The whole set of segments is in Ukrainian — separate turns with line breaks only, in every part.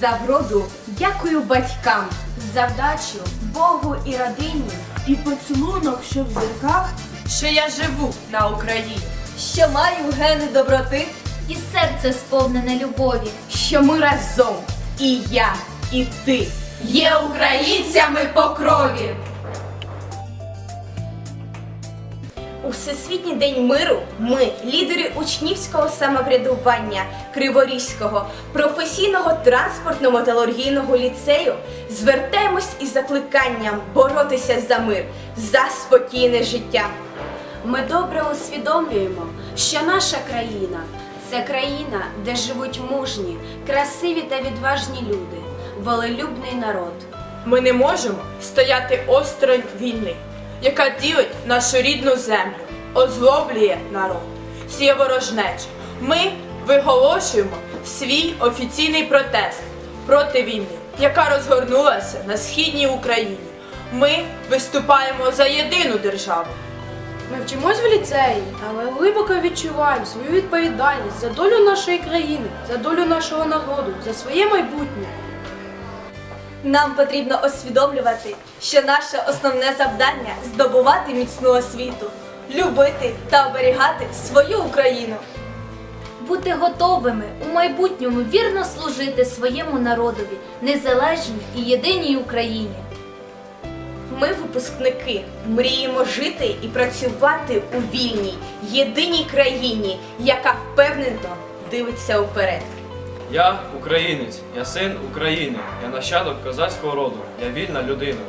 За вроду дякую батькам.
За вдачу Богу і родині.
І поцілунок, що в зірках
що я живу на Україні.
Що маю гени доброти,
І серце сповнене любові.
що ми разом. І я, і ти є українцями по крові. У Всесвітній день миру ми, лідери учнівського самоврядування Криворізького професійного транспортно-металургійного ліцею, звертаємось із закликанням боротися за мир, за спокійне життя.
Ми добре усвідомлюємо, що наша країна це країна, де живуть мужні, красиві та відважні люди, волелюбний народ.
Ми не можемо стояти осторонь війни, яка ділить нашу рідну землю, озлоблює народ, сіє ворожнечу. Ми виголошуємо свій офіційний протест проти війни, яка розгорнулася на східній Україні. Ми виступаємо за єдину державу.
Ми вчимось в ліцеї, але глибоко відчуваємо свою відповідальність за долю нашої країни, за долю нашого народу, за своє майбутнє.
Нам потрібно усвідомлювати, що наше основне завдання здобувати міцну освіту, любити та оберігати свою Україну.
Бути готовими у майбутньому вірно служити своєму народові, незалежній і єдиній Україні.
Ми, випускники, мріємо жити і працювати у вільній, єдиній країні, яка впевнено дивиться вперед.
Я українець, я син України, я нащадок козацького роду, я вільна людина.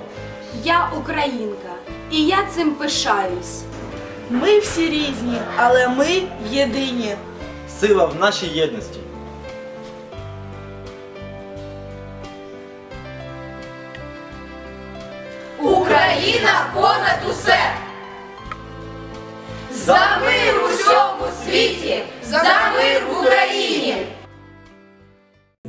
Я українка, і я цим пишаюсь.
ми всі різні, але ми єдині.
Сила в нашій єдності.
Україна понад усе! За мир у всьому світі! За мир в Україні!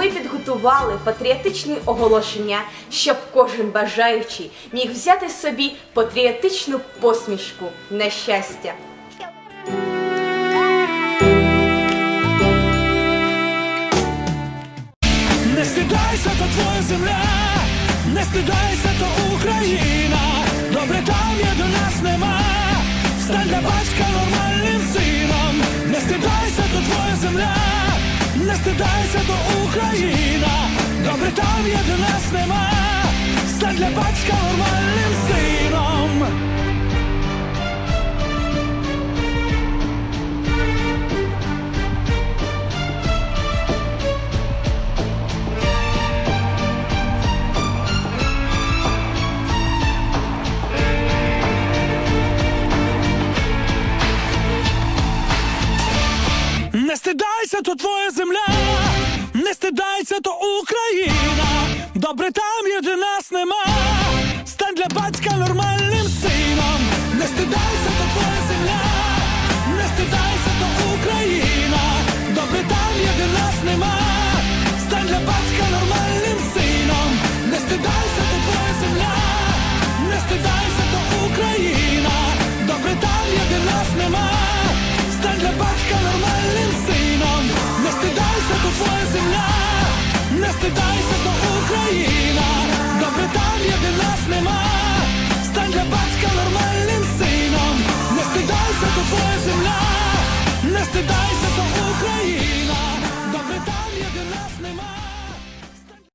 Ми підготували патріотичні оголошення, щоб кожен бажаючий міг взяти собі патріотичну посмішку на щастя.
Не стидайся, то твоя земля, не стидайся, то Україна. Добре там є до нас нема. Стань для батька нормальним сином. Не стидайся, то твоя земля, не стидайся, то Україна. Добре там є для нас нема. Стань для батька нормальним сином. Стидайся, то твоя земля, не стидайся, то Україна. Добре там єди нас нема. Стань для батька нормальним